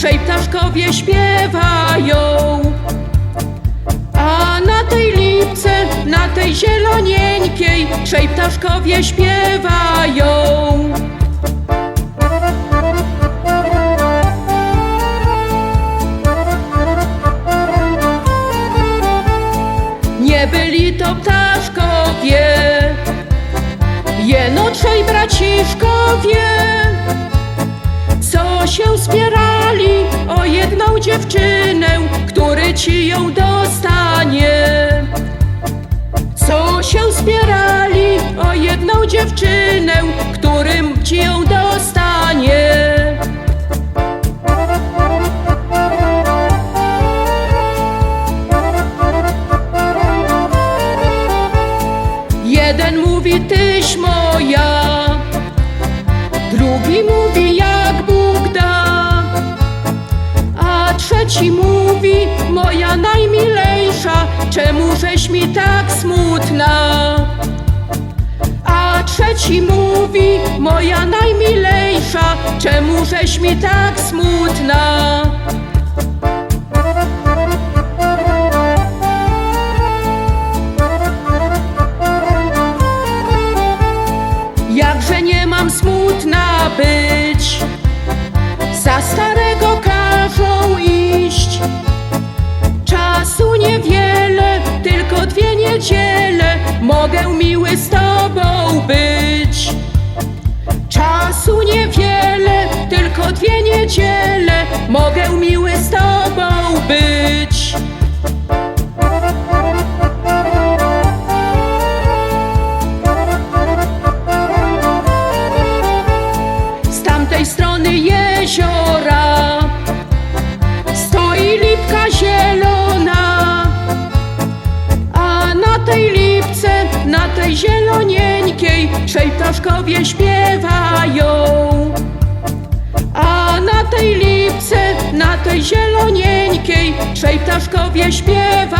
trzej ptaszkowie śpiewają. A na tej lipce, na tej zielonieńkiej, trzej ptaszkowie śpiewają. Nie byli to ptaszkowie, jeno trzej braciszkowie, się spierali o jedną dziewczynę, który ci ją dostanie. Co się spierali o jedną dziewczynę, którym ci ją dostanie. Jeden mówi tyś moja, drugi mówi jak trzeci mówi moja najmilejsza, czemu żeś mi tak smutna? A trzeci mówi moja najmilejsza, czemu żeś mi tak smutna? Jakże nie mam smutna być tylko dwie niedziele Mogę miły z tobą być Z tamtej strony jeziora stoi lipka zielona, a na tej lipce, na tej zielonieńkiej trzej ptaszkowie śpiewają. Trzej ptaszkowie śpiewają.